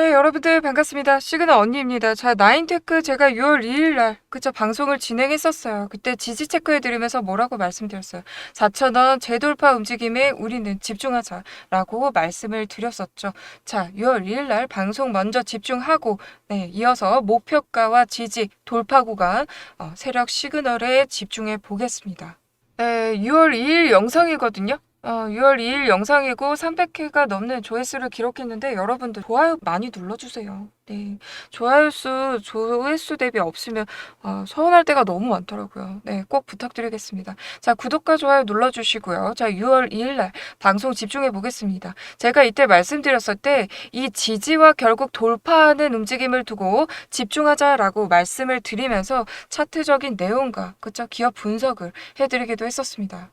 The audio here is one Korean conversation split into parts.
네, 여러분들 반갑습니다. 시그널 언니입니다. 자, 나인테크 제가 6월 2일 날 그쵸 방송을 진행했었어요. 그때 지지 체크해 드리면서 뭐라고 말씀드렸어요. 4,000원 재돌파 움직임에 우리는 집중하자라고 말씀을 드렸었죠. 자, 6월 2일 날 방송 먼저 집중하고 네, 이어서 목표가와 지지 돌파 구간 어, 세력 시그널에 집중해 보겠습니다. 네, 6월 2일 영상이거든요. 어, 6월 2일 영상이고 300회가 넘는 조회수를 기록했는데 여러분들 좋아요 많이 눌러주세요. 네, 좋아요 수, 조회수 대비 없으면 어, 서운할 때가 너무 많더라고요. 네, 꼭 부탁드리겠습니다. 자, 구독과 좋아요 눌러주시고요. 자, 6월 2일 날 방송 집중해 보겠습니다. 제가 이때 말씀드렸을 때 이 지지와 결국 돌파하는 움직임을 두고 집중하자라고 말씀을 드리면서 차트적인 내용과 그쵸 기업 분석을 해드리기도 했었습니다.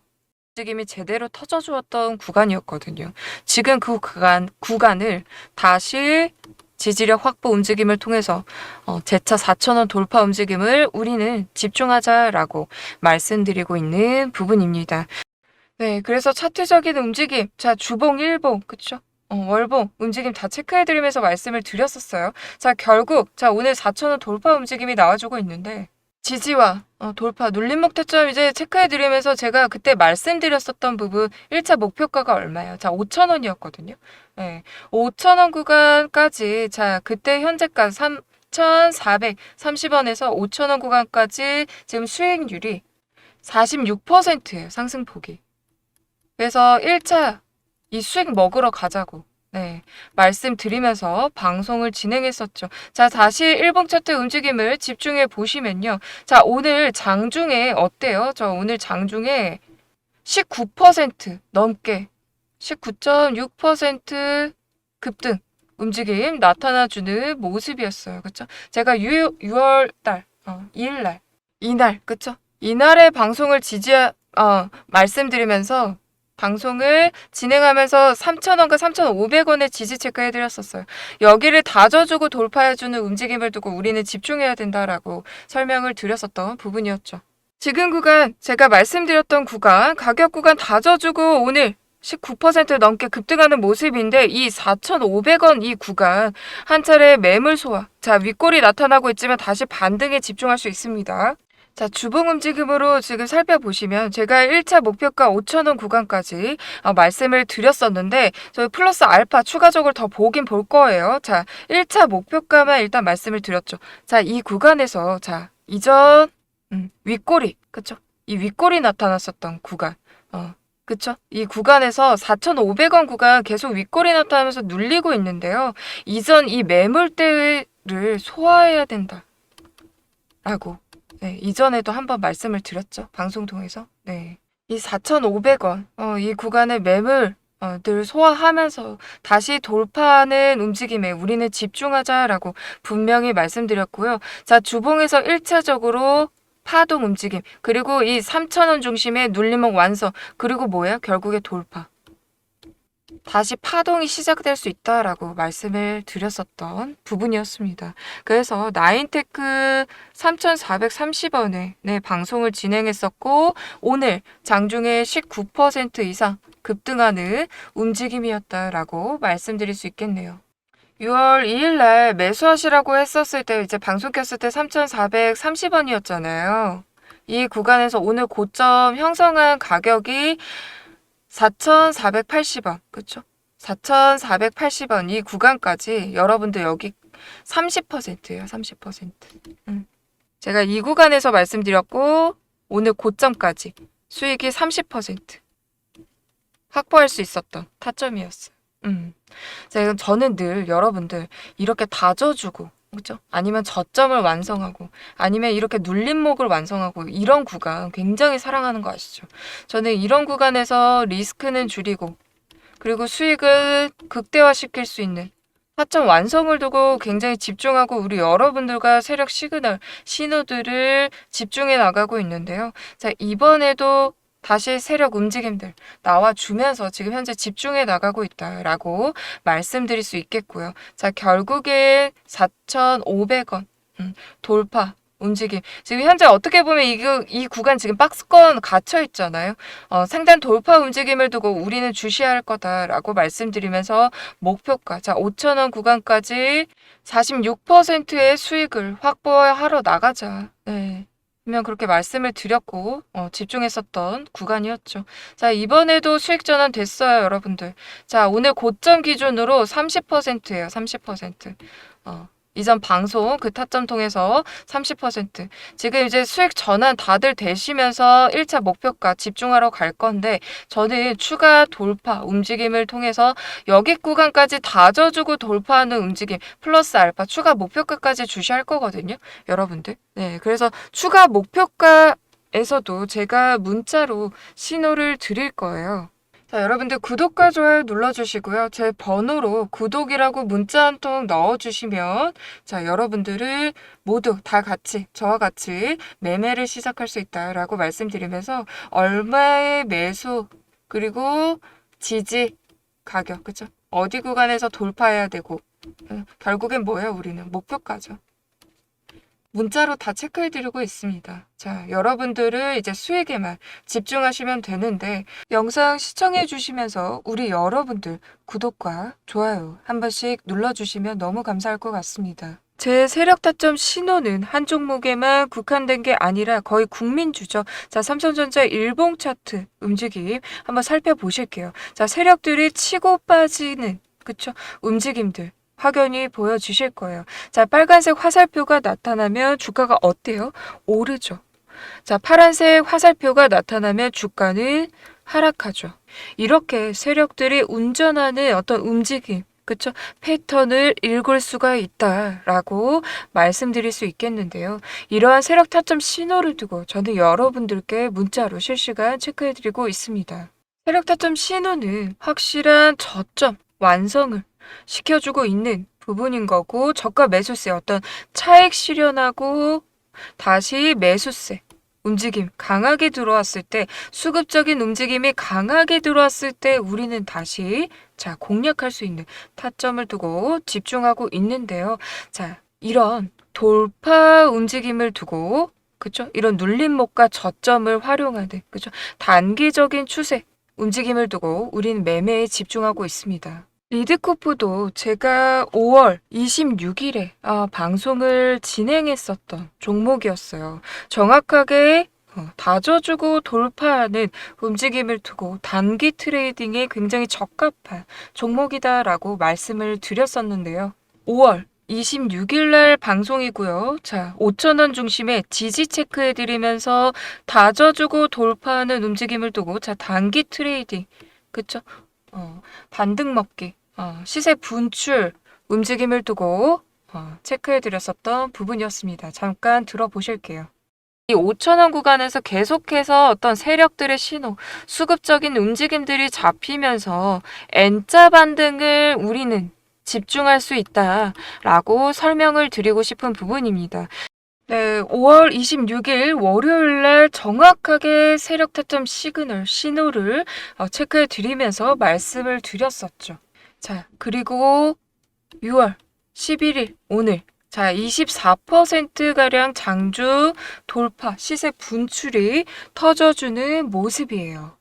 움직임이 제대로 터져주었던 구간이었거든요. 지금 그 구간, 구간을 다시 지지력 확보 움직임을 통해서 어, 재차 4,000원 돌파 움직임을 우리는 집중하자라고 말씀드리고 있는 부분입니다. 네, 그래서 차트적인 움직임, 자 주봉, 일봉, 그쵸? 어, 월봉 움직임 다 체크해드리면서 말씀을 드렸었어요. 자 결국 자 오늘 4,000원 돌파 움직임이 나와주고 있는데 지지와 어, 돌파 눌림목 타점 이제 체크해드리면서 제가 그때 말씀드렸었던 부분 1차 목표가가 얼마예요? 자 5,000원이었거든요. 네, 5,000원 구간까지 자 그때 현재가 3,430원에서 5,000원 구간까지 지금 수익률이 46%예요. 상승폭이. 그래서 1차 이 수익 먹으러 가자고. 네. 말씀드리면서 방송을 진행했었죠. 자, 다시 일봉 차트 움직임을 집중해 보시면요. 자, 오늘 장중에 어때요? 저 오늘 장중에 19% 넘게 19.6% 급등 움직임 나타나주는 모습이었어요. 그쵸? 제가 6, 6월 달, 어, 2일 날, 이날, 그쵸? 이날의 방송을 지지, 어, 말씀드리면서 방송을 진행하면서 3,000원과 3,500원의 지지 체크해 드렸었어요. 여기를 다져주고 돌파해 주는 움직임을 두고 우리는 집중해야 된다라고 설명을 드렸었던 부분이었죠. 지금 구간, 제가 말씀드렸던 구간, 가격 구간 다져주고 오늘 19% 넘게 급등하는 모습인데 이 4,500원 이 구간 한 차례 매물 소화. 자, 윗골이 나타나고 있지만 다시 반등에 집중할 수 있습니다. 자, 주봉 움직임으로 지금 살펴보시면 제가 1차 목표가 5,000원 구간까지 어, 말씀을 드렸었는데 저희 플러스 알파 추가적으로 더 보긴 볼 거예요. 자, 1차 목표가만 일단 말씀을 드렸죠. 자, 이 구간에서 자, 이전 음, 윗골이 그쵸? 이 윗골이 나타났었던 구간. 어, 그쵸? 이 구간에서 4,500원 구간 계속 윗골이 나타나면서 눌리고 있는데요. 이전 이 매물대를 소화해야 된다. 라고 네, 이전에도 한번 말씀을 드렸죠. 방송 통해서. 네. 이 4,500원, 어, 이 구간의 매물, 어, 늘 소화하면서 다시 돌파하는 움직임에 우리는 집중하자라고 분명히 말씀드렸고요. 자, 주봉에서 1차적으로 파동 움직임, 그리고 이 3,000원 중심의 눌림목 완성, 그리고 뭐야? 결국에 돌파. 다시 파동이 시작될 수 있다라고 말씀을 드렸었던 부분이었습니다. 그래서 나인테크 3,430원에 네, 방송을 진행했었고 오늘 장중에 19% 이상 급등하는 움직임이었다라고 말씀드릴 수 있겠네요. 6월 2일 날 매수하시라고 했었을 때 이제 방송 켰을 때 3,430원이었잖아요. 이 구간에서 오늘 고점 형성한 가격이 4,480원. 그쵸? 4,480원 이 구간까지 여러분들 여기 30%예요. 30%. 음. 제가 이 구간에서 말씀드렸고 오늘 고점까지 수익이 30% 확보할 수 있었던 타점이었어요. 음. 제가 저는 늘 여러분들 이렇게 다져주고 그죠? 아니면 저점을 완성하고 아니면 이렇게 눌림목을 완성하고 이런 구간 굉장히 사랑하는 거 아시죠? 저는 이런 구간에서 리스크는 줄이고 그리고 수익을 극대화시킬 수 있는 타점 완성을 두고 굉장히 집중하고 우리 여러분들과 세력 시그널 신호들을 집중해 나가고 있는데요. 자, 이번에도 다시 세력 움직임들 나와주면서 지금 현재 집중해 나가고 있다라고 말씀드릴 수 있겠고요. 자, 결국에 4,500원 음, 돌파 움직임. 지금 현재 어떻게 보면 이, 구- 이 구간 지금 박스권 갇혀 있잖아요. 어, 상단 돌파 움직임을 두고 우리는 주시할 거다라고 말씀드리면서 목표가 자 5천원 구간까지 46%의 수익을 확보하러 나가자. 네. 분명 그렇게 말씀을 드렸고 어, 집중했었던 구간이었죠. 자 이번에도 수익 전환 됐어요, 여러분들. 자 오늘 고점 기준으로 30%예요, 30%. 어, 이전 방송 그 타점 통해서 30% 지금 이제 수익 전환 다들 되시면서 1차 목표가 집중하러 갈 건데 저는 추가 돌파 움직임을 통해서 여기 구간까지 다져주고 돌파하는 움직임 플러스 알파 추가 목표가까지 주시할 거거든요. 여러분들. 네. 그래서 추가 목표가 에서도 제가 문자로 신호를 드릴 거예요. 자, 여러분들 구독과 좋아요 눌러주시고요. 제 번호로 구독이라고 문자 한 통 넣어주시면 자, 여러분들을 모두 다 같이 저와 같이 매매를 시작할 수 있다라고 말씀드리면서 얼마의 매수 그리고 지지 가격 그죠? 어디 구간에서 돌파해야 되고 어, 결국엔 뭐예요? 우리는 목표가죠. 문자로 다 체크해드리고 있습니다. 자, 여러분들을 이제 수익에만 집중하시면 되는데 영상 시청해 주시면서 우리 여러분들 구독과 좋아요 한 번씩 눌러주시면 너무 감사할 것 같습니다. 제 세력 타점 신호는 한 종목에만 국한된 게 아니라 거의 국민주죠. 자, 삼성전자 일봉 차트 움직임 한번 살펴보실게요. 자, 세력들이 치고 빠지는 그쵸? 움직임들 확연히 보여주실 거예요. 자, 빨간색 화살표가 나타나면 주가가 어때요? 오르죠. 자, 파란색 화살표가 나타나면 주가는 하락하죠. 이렇게 세력들이 운전하는 어떤 움직임, 그쵸? 패턴을 읽을 수가 있다라고 말씀드릴 수 있겠는데요. 이러한 세력 타점 신호를 두고 저는 여러분들께 문자로 실시간 체크해드리고 있습니다. 세력 타점 신호는 확실한 저점, 완성을 시켜주고 있는 부분인 거고 저가 매수세 어떤 차익 실현하고 다시 매수세 움직임 강하게 들어왔을 때 수급적인 움직임이 강하게 들어왔을 때 우리는 다시 자 공략할 수 있는 타점을 두고 집중하고 있는데요. 자 이런 돌파 움직임을 두고 그쵸 이런 눌림목과 저점을 활용하는 그쵸 단기적인 추세 움직임을 두고 우리는 매매에 집중하고 있습니다. 리드코프도 제가 5월 26일에 아, 방송을 진행했었던 종목이었어요. 정확하게 어, 다져주고 돌파하는 움직임을 두고 단기 트레이딩에 굉장히 적합한 종목이다라고 말씀을 드렸었는데요. 5월 26일 날 방송이고요. 자, 5천원 중심에 지지 체크해 드리면서 다져주고 돌파하는 움직임을 두고 자, 단기 트레이딩. 그쵸? 어, 반등 먹기, 어, 시세 분출 움직임을 두고 어, 체크해 드렸었던 부분이었습니다. 잠깐 들어보실게요. 이 5천원 구간에서 계속해서 어떤 세력들의 신호, 수급적인 움직임들이 잡히면서 N자 반등을 우리는 집중할 수 있다라고 설명을 드리고 싶은 부분입니다. 네, 5월 26일 월요일 날 정확하게 세력 타점 시그널 신호를 어, 체크해 드리면서 말씀을 드렸었죠. 자, 그리고 6월 11일 오늘 자, 24%가량 장주 돌파 시세 분출이 터져주는 모습이에요.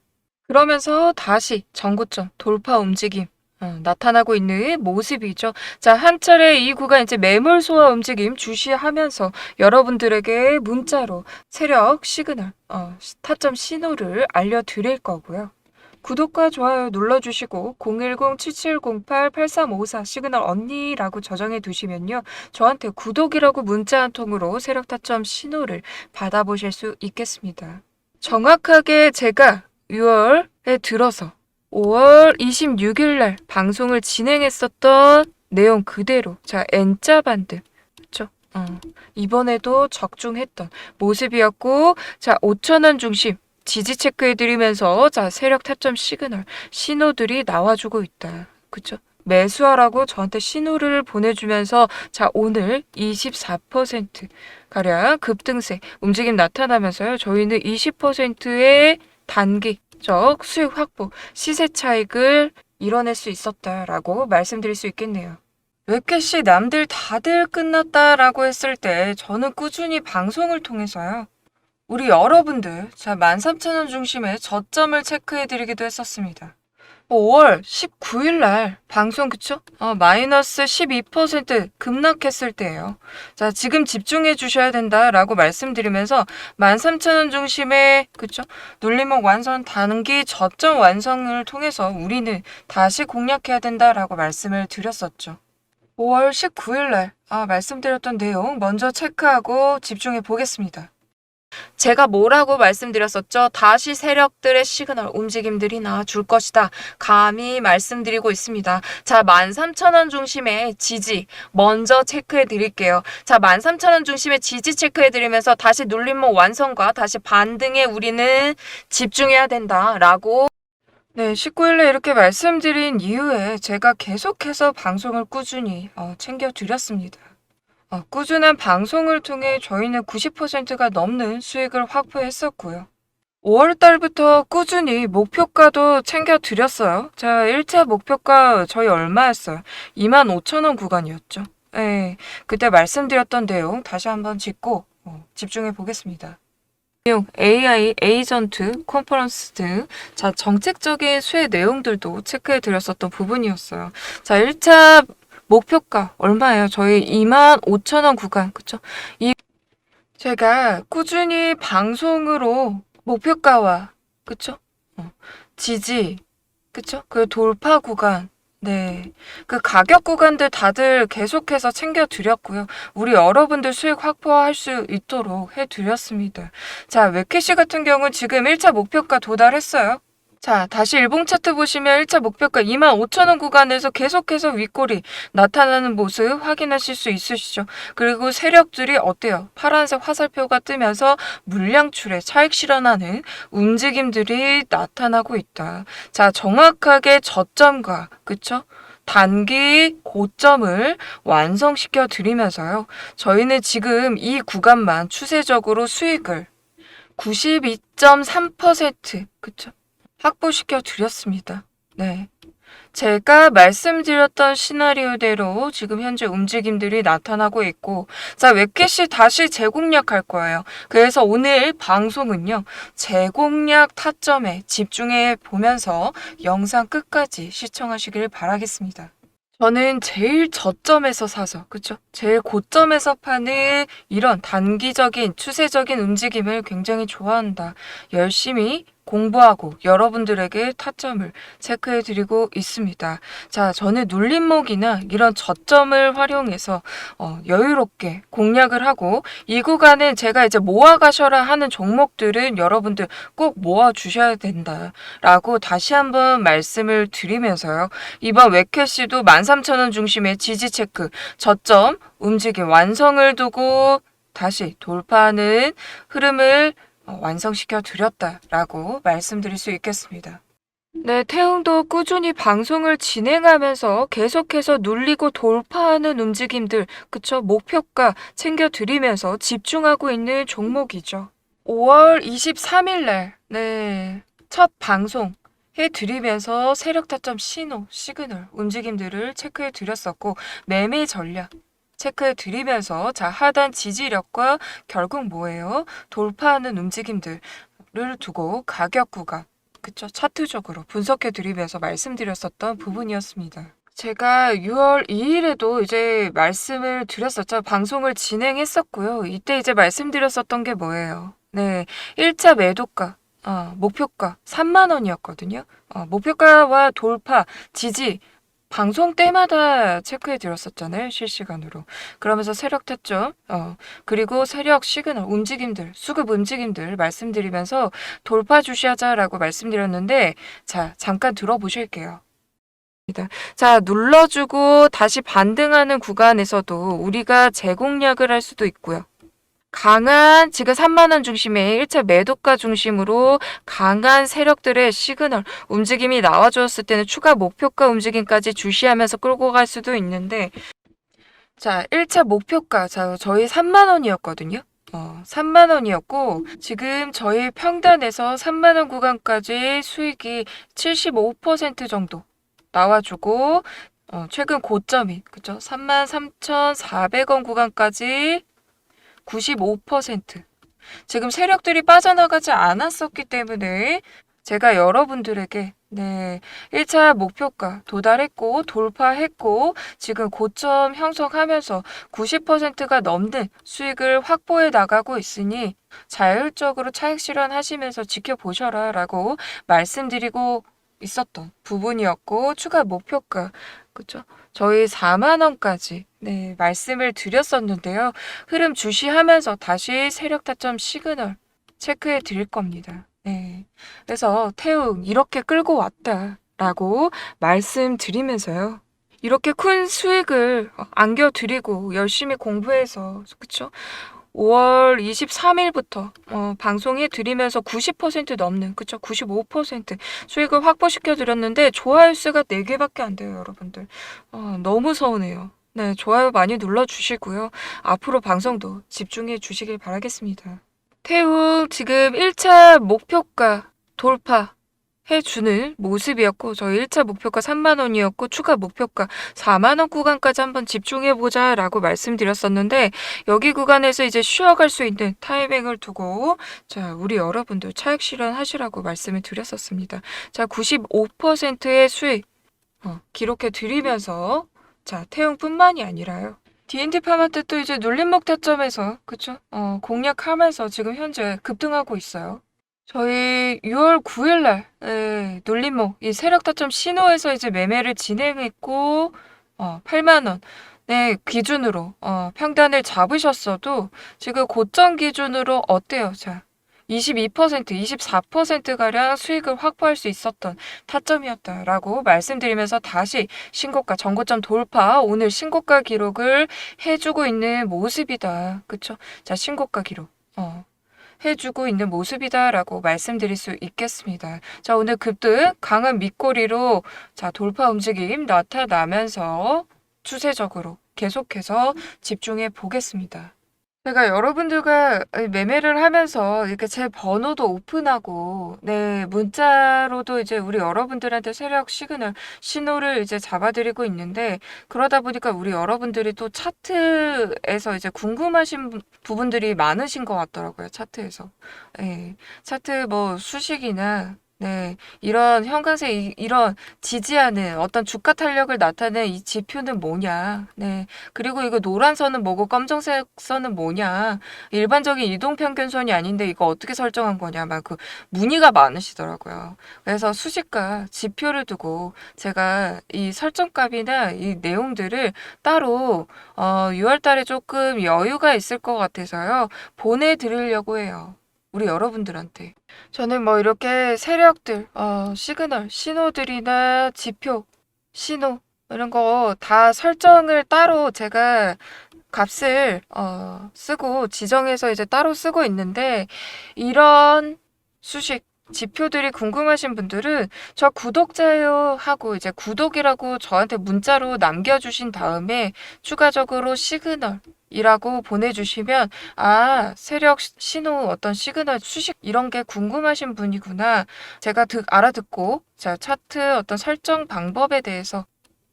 그러면서 다시 전고점 돌파 움직임 어, 나타나고 있는 모습이죠. 자, 한 차례 이 구간 이제 매물 소화 움직임 주시하면서 여러분들에게 문자로 세력 시그널, 어, 타점 신호를 알려드릴 거고요. 구독과 좋아요 눌러주시고 010-7708-8354 시그널 언니라고 저장해 두시면요. 저한테 구독이라고 문자 한 통으로 세력 타점 신호를 받아보실 수 있겠습니다. 정확하게 제가 6월에 들어서 5월 26일 날 방송을 진행했었던 내용 그대로 자 N자 반등 그쵸? 어, 이번에도 적중했던 모습이었고 자 5천 원 중심 지지 체크해드리면서 자 세력 타점 시그널 신호들이 나와주고 있다 그쵸? 매수하라고 저한테 신호를 보내주면서 자 오늘 24% 가량 급등세 움직임 나타나면서요 저희는 20%의 단기적 수익 확보 시세 차익을 이뤄낼 수 있었다라고 말씀드릴 수 있겠네요. 웹캐시 남들 다들 끝났다라고 했을 때 저는 꾸준히 방송을 통해서요. 우리 여러분들, 자, 13,000원 중심의 저점을 체크해드리기도 했었습니다. 5월 19일 날 방송 그쵸? 어, 마이너스 12% 급락했을 때예요. 자, 지금 집중해 주셔야 된다라고 말씀드리면서 13,000원 중심의 그쵸? 눌림목 완성 단기 저점 완성을 통해서 우리는 다시 공략해야 된다라고 말씀을 드렸었죠. 5월 19일 날 아, 말씀드렸던 내용 먼저 체크하고 집중해 보겠습니다. 제가 뭐라고 말씀드렸었죠? 다시 세력들의 시그널 움직임들이 나줄 것이다. 감히 말씀드리고 있습니다. 자, 13,000원 중심의 지지 먼저 체크해 드릴게요. 자, 13,000원 중심의 지지 체크해 드리면서 다시 눌림목 완성과 다시 반등에 우리는 집중해야 된다라고 네, 19일에 이렇게 말씀드린 이후에 제가 계속해서 방송을 꾸준히 어, 챙겨드렸습니다. 어, 꾸준한 방송을 통해 저희는 90%가 넘는 수익을 확보했었고요. 5월 달부터 꾸준히 목표가도 챙겨드렸어요. 자, 1차 목표가 저희 얼마였어요? 25,000원 구간이었죠. 네, 그때 말씀드렸던 내용 다시 한번 짚고 어, 집중해 보겠습니다. 내용, AI, 에이전트, 컨퍼런스 등, 자, 정책적인 수혜 내용들도 체크해 드렸었던 부분이었어요. 자, 1차 목표가 얼마예요? 저희 2만 5천 원 구간, 그쵸? 이, 제가 꾸준히 방송으로 목표가와, 그쵸? 어, 지지, 그쵸? 그 돌파 구간, 네. 그 가격 구간들 다들 계속해서 챙겨드렸고요. 우리 여러분들 수익 확보할 수 있도록 해드렸습니다. 자, 웹캐시 같은 경우는 지금 1차 목표가 도달했어요. 자, 다시 일봉 차트 보시면 1차 목표가 25,000원 구간에서 계속해서 윗골이 나타나는 모습 확인하실 수 있으시죠? 그리고 세력들이 어때요? 파란색 화살표가 뜨면서 물량출에 차익 실현하는 움직임들이 나타나고 있다. 자, 정확하게 저점과, 그쵸? 단기 고점을 완성시켜 드리면서요. 저희는 지금 이 구간만 추세적으로 수익을 92.3% 그쵸? 확보시켜 드렸습니다. 네. 제가 말씀드렸던 시나리오대로 지금 현재 움직임들이 나타나고 있고, 자, 웹캐시 다시 재공략할 거예요. 그래서 오늘 방송은요, 재공략 타점에 집중해 보면서 영상 끝까지 시청하시길 바라겠습니다. 저는 제일 저점에서 사서, 그쵸? 제일 고점에서 파는 이런 단기적인, 추세적인 움직임을 굉장히 좋아한다. 열심히 공부하고 여러분들에게 타점을 체크해 드리고 있습니다. 자, 저는 눌림목이나 이런 저점을 활용해서 어, 여유롭게 공략을 하고 이 구간은 제가 이제 모아 가셔라 하는 종목들은 여러분들 꼭 모아 주셔야 된다라고 다시 한번 말씀을 드리면서요. 이번 웹캐시도 13,000원 중심의 지지 체크, 저점, 움직임 완성을 두고 다시 돌파하는 흐름을 어, 완성시켜 드렸다라고 말씀드릴 수 있겠습니다. 네, 태웅도 꾸준히 방송을 진행하면서 계속해서 눌리고 돌파하는 움직임들, 그쵸? 목표가 챙겨드리면서 집중하고 있는 종목이죠. 5월 23일 날, 네, 첫 방송 해드리면서 세력 타점 신호, 시그널, 움직임들을 체크해 드렸었고, 매매 전략, 체크해 드리면서 자 하단 지지력과 결국 뭐예요? 돌파하는 움직임들을 두고 가격 구간 그쵸 차트적으로 분석해 드리면서 말씀드렸었던 부분이었습니다. 제가 6월 2일에도 이제 말씀을 드렸었죠. 방송을 진행했었고요. 이때 이제 말씀드렸었던 게 뭐예요? 네. 1차 매도가, 어, 목표가 3만 원이었거든요. 어, 목표가와 돌파, 지지, 방송 때마다 체크해 드렸었잖아요. 실시간으로. 그러면서 세력 타점, 어, 그리고 세력 시그널, 움직임들, 수급 움직임들 말씀드리면서 돌파 주시하자라고 말씀드렸는데, 자, 잠깐 들어보실게요. 자, 눌러주고 다시 반등하는 구간에서도 우리가 재공략을 할 수도 있고요. 강한 지금 3만 원 중심의 1차 매도가 중심으로 강한 세력들의 시그널 움직임이 나와 주었을 때는 추가 목표가 움직임까지 주시하면서 끌고 갈 수도 있는데 자, 1차 목표가 자, 저희 3만 원이었거든요. 어, 3만 원이었고 지금 저희 평단에서 3만 원 구간까지 수익이 75% 정도 나와주고 어, 최근 고점이 그죠? 33,400원 구간까지 95% 지금 세력들이 빠져나가지 않았었기 때문에 제가 여러분들에게 네, 1차 목표가 도달했고 돌파했고 지금 고점 형성하면서 90%가 넘는 수익을 확보해 나가고 있으니 자율적으로 차익 실현하시면서 지켜보셔라 라고 말씀드리고 있었던 부분이었고 추가 목표가 그쵸? 저희 4만 원까지 네 말씀을 드렸었는데요. 흐름 주시하면서 다시 세력 타점 시그널 체크해 드릴 겁니다. 네 그래서 태웅 이렇게 끌고 왔다라고 말씀드리면서요. 이렇게 큰 수익을 안겨드리고 열심히 공부해서 그쵸? 5월 23일부터 어, 방송해 드리면서 90% 넘는 그쵸? 95% 수익을 확보시켜 드렸는데 좋아요 수가 4개밖에 안 돼요 여러분들. 어, 너무 서운해요 네 좋아요 많이 눌러 주시고요 앞으로 방송도 집중해 주시길 바라겠습니다 태웅 지금 1차 목표가 돌파 해주는 모습이었고 저희 1차 목표가 3만 원이었고 추가 목표가 4만 원 구간까지 한번 집중해 보자라고 말씀드렸었는데 여기 구간에서 이제 쉬어갈 수 있는 타이밍을 두고 자 우리 여러분들 차익 실현하시라고 말씀을 드렸었습니다. 자 95%의 수익 어, 기록해 드리면서 자 태용뿐만이 아니라요. D&D 파마트 또 이제 눌림목 타점에서 그쵸? 어, 공략하면서 지금 현재 급등하고 있어요. 저희 6월 9일 날 예, 눌림목 이 세력 타점 신호에서 이제 매매를 진행했고 어, 8만 원. 네, 기준으로 어, 평단을 잡으셨어도 지금 고점 기준으로 어때요? 자, 22%, 24%가량 수익을 확보할 수 있었던 타점이었다라고 말씀드리면서 다시 신고가, 전고점 돌파, 오늘 신고가 기록을 해주고 있는 모습이다. 그쵸? 자, 신고가 기록. 어. 해주고 있는 모습이다라고 말씀드릴 수 있겠습니다. 자, 오늘 급등 강한 밑꼬리로 자, 돌파 움직임 나타나면서 추세적으로 계속해서 집중해 보겠습니다. 제가 여러분들과 매매를 하면서 이렇게 제 번호도 오픈하고, 네, 문자로도 이제 우리 여러분들한테 세력 시그널, 신호를 이제 잡아드리고 있는데, 그러다 보니까 우리 여러분들이 또 차트에서 이제 궁금하신 부- 부분들이 많으신 것 같더라고요, 차트에서. 네, 차트 뭐 수식이나, 네, 이런 이- 이런 지지하는 어떤 주가 탄력을 나타내는 이 지표는 뭐냐. 네. 그리고 이거 노란 선은 뭐고 검정색 선은 뭐냐. 일반적인 이동 평균선이 아닌데 이거 어떻게 설정한 거냐. 막 그 문의가 많으시더라고요. 그래서 수식과 지표를 두고 제가 이 설정값이나 이 내용들을 따로 어, 6월 달에 조금 여유가 있을 것 같아서요. 보내 드리려고 해요. 우리 여러분들한테. 저는 뭐 이렇게 세력들, 어, 시그널, 신호들이나 지표, 신호, 이런 거 다 설정을 따로 제가 값을, 어, 쓰고 지정해서 이제 따로 쓰고 있는데, 이런 수식, 지표들이 궁금하신 분들은 저 구독자요 하고 이제 구독이라고 저한테 문자로 남겨주신 다음에 추가적으로 시그널, 이라고 보내주시면 아 세력 시- 신호 어떤 시그널 수식 이런 게 궁금하신 분이구나 제가 듣 알아듣고 자 차트 어떤 설정 방법에 대해서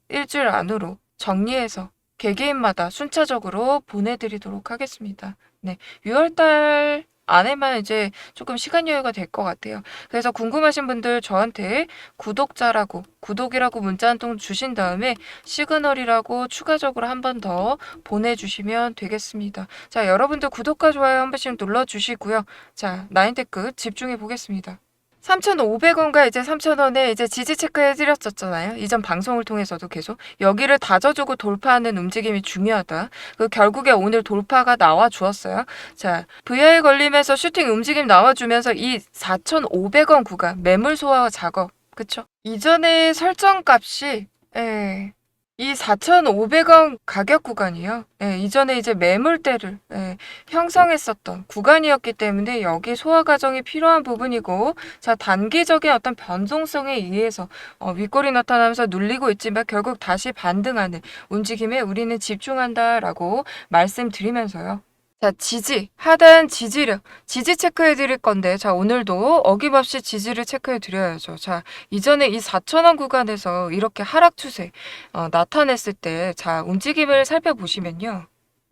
일주일 안으로 정리해서 개개인마다 순차적으로 보내드리도록 하겠습니다. 네 6월달 안에만 이제 조금 시간 여유가 될 것 같아요. 그래서 궁금하신 분들 저한테 구독자라고 구독이라고 문자 한 통 주신 다음에 시그널이라고 추가적으로 한 번 더 보내주시면 되겠습니다. 자, 여러분들 구독과 좋아요 한 번씩 눌러주시고요. 자, 나인테 끝 집중해 보겠습니다. 3,500원과 이제 3,000원에 이제 지지 체크해 드렸었잖아요. 이전 방송을 통해서도 계속 여기를 다져주고 돌파하는 움직임이 중요하다. 그 결국에 오늘 돌파가 나와 주었어요. 자, VI 걸리면서 슈팅 움직임 나와 주면서 이 4,500원 구간 매물 소화 작업 그쵸? 이전에 설정 값이 예, 이 4,500원 가격 구간이요. 예, 이전에 이제 매물대를 예, 형성했었던 구간이었기 때문에 여기 소화 과정이 필요한 부분이고 자 단기적인 어떤 변동성에 의해서 어, 윗골이 나타나면서 눌리고 있지만 결국 다시 반등하는 움직임에 우리는 집중한다라고 말씀드리면서요. 자, 지지, 하단 지지력, 지지 체크해 드릴 건데, 자, 오늘도 어김없이 지지를 체크해 드려야죠. 자, 이전에 이 4천원 구간에서 이렇게 하락 추세, 어, 나타냈을 때, 자, 움직임을 살펴보시면요.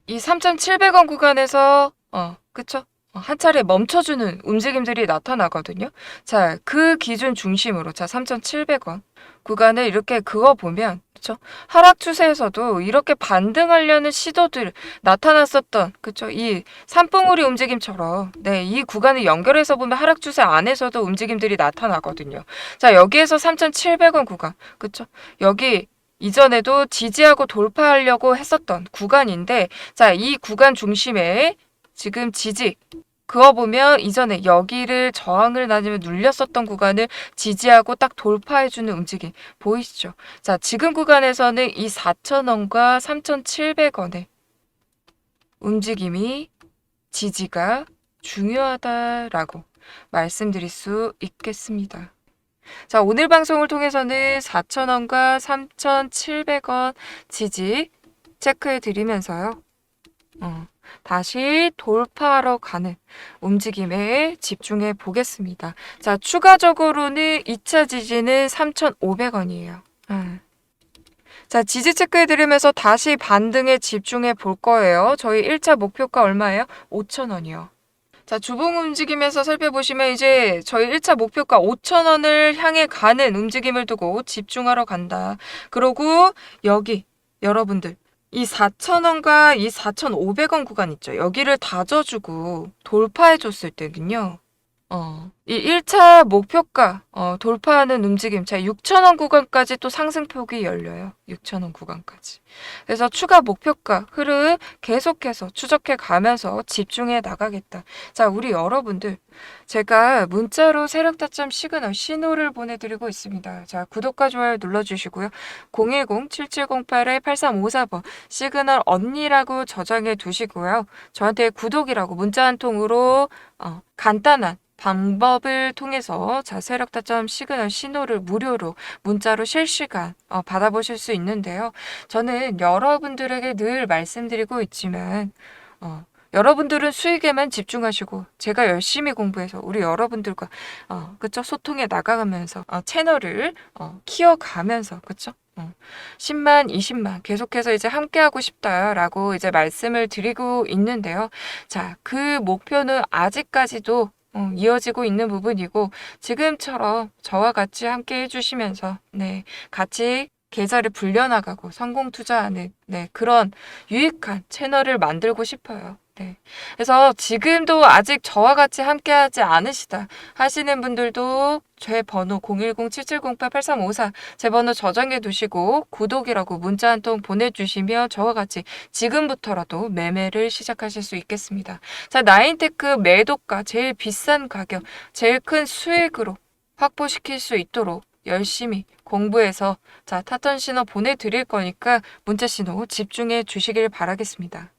이 3,700원 구간에서, 어, 그쵸? 어, 한 차례 멈춰주는 움직임들이 나타나거든요. 자, 그 기준 중심으로, 자, 3,700원 구간을 이렇게 그어 보면, 그쵸? 하락 추세에서도 이렇게 반등하려는 시도들, 나타났었던 그쵸 이 산봉우리 움직임처럼 네 이 구간을 연결해서 보면 하락 추세 안에서도 움직임들이 나타나거든요. 자 여기에서 3,700원 구간 그쵸 여기 이전에도 지지하고 돌파하려고 했었던 구간인데 자 이 구간 중심에 지금 지지 그어보면 이전에 여기를 저항을 나누면 눌렸었던 구간을 지지하고 딱 돌파해주는 움직임 보이시죠? 자 지금 구간에서는 이 4,000원과 3,700원의 움직임이 지지가 중요하다라고 말씀드릴 수 있겠습니다. 자, 오늘 방송을 통해서는 4,000원과 3,700원 지지 체크해 드리면서요. 어, 다시 돌파하러 가는 움직임에 집중해 보겠습니다. 자, 추가적으로는 2차 지지는 3,500원이에요. 자, 지지 체크해 드리면서 다시 반등에 집중해 볼 거예요. 저희 1차 목표가 얼마예요? 5,000원이요. 자, 주봉 움직임에서 살펴보시면 이제 저희 1차 목표가 5,000원을 향해 가는 움직임을 두고 집중하러 간다. 그리고 여기 여러분들 이 4,000원과 이 4,500원 구간 있죠. 여기를 다져주고 돌파해 줬을 때는요. 어, 이 1차 목표가 어, 돌파하는 움직임, 자 6,000원 구간까지 또 상승폭이 열려요. 6,000원 구간까지. 그래서 추가 목표가 흐름 계속해서 추적해 가면서 집중해 나가겠다. 자, 우리 여러분들 제가 문자로 세력 타점 시그널 신호를 보내드리고 있습니다. 자, 구독과 좋아요 눌러주시고요. 010-7708-8354번 시그널 언니라고 저장해 두시고요. 저한테 구독이라고 문자 한 통으로 어, 간단한 방법 을 통해서 자 세력 타점 시그널 신호를 무료로 문자로 실시간 어, 받아보실 수 있는데요. 저는 여러분들에게 늘 말씀드리고 있지만 어, 여러분들은 수익에만 집중하시고 제가 열심히 공부해서 우리 여러분들과 어, 그쵸 소통해 나가면서 어, 채널을 어, 키워가면서 그쵸 어, 10만, 20만 계속해서 이제 함께하고 싶다라고 이제 말씀을 드리고 있는데요. 자, 그 목표는 아직까지도 어, 이어지고 있는 부분이고 지금처럼 저와 같이 함께 해주시면서 네 같이 계좌를 불려나가고 성공 투자하는 네 그런 유익한 채널을 만들고 싶어요. 네. 그래서 지금도 아직 저와 같이 함께하지 않으시다 하시는 분들도 제 번호 010-7708-8354 제 번호 저장해 두시고 구독이라고 문자 한 통 보내주시면 저와 같이 지금부터라도 매매를 시작하실 수 있겠습니다. 자, 나인테크 매도가 제일 비싼 가격, 제일 큰 수익으로 확보시킬 수 있도록 열심히 공부해서 자, 타턴 신호 보내드릴 거니까 문자 신호 집중해 주시길 바라겠습니다.